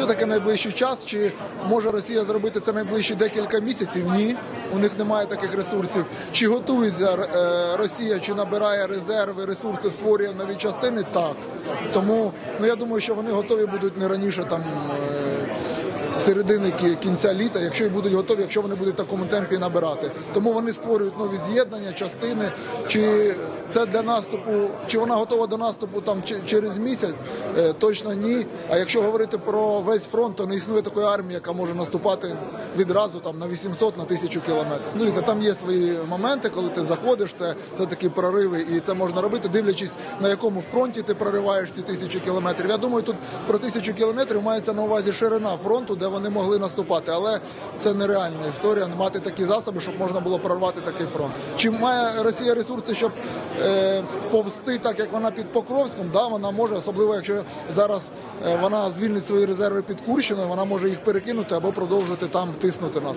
що таке найближчий час? Чи може Росія зробити це найближчі декілька місяців? Ні, у них немає таких ресурсів. Чи готується е, Росія, чи набирає резерви, ресурси, створює нові частини? Так. Тому ну я думаю, що вони готові будуть не раніше там. е, середини кінця літа, якщо і будуть готові, якщо вони будуть в такому темпі набирати. Тому вони створюють нові з'єднання, частини. Чи це для наступу, чи вона готова до наступу там через місяць? Е, Точно ні. А якщо говорити про весь фронт, то не існує такої армії, яка може наступати відразу там на 800 на 1000 кілометрів. Ну і там є свої моменти, коли ти заходиш, це, це такі прориви, і це можна робити, дивлячись на якому фронті ти прориваєш ці тисячі кілометрів. Я думаю, тут про тисячу кілометрів мається на увазі ширина фронту, де вони могли наступати, але це нереальна історія мати такі засоби, щоб можна було прорвати такий фронт. Чи має Росія ресурси, щоб е, повсти так, як вона під Покровськом? Да, вона може, особливо якщо зараз е, вона звільнить свої резерви під Курщиною, вона може їх перекинути або продовжити там тиснути нас.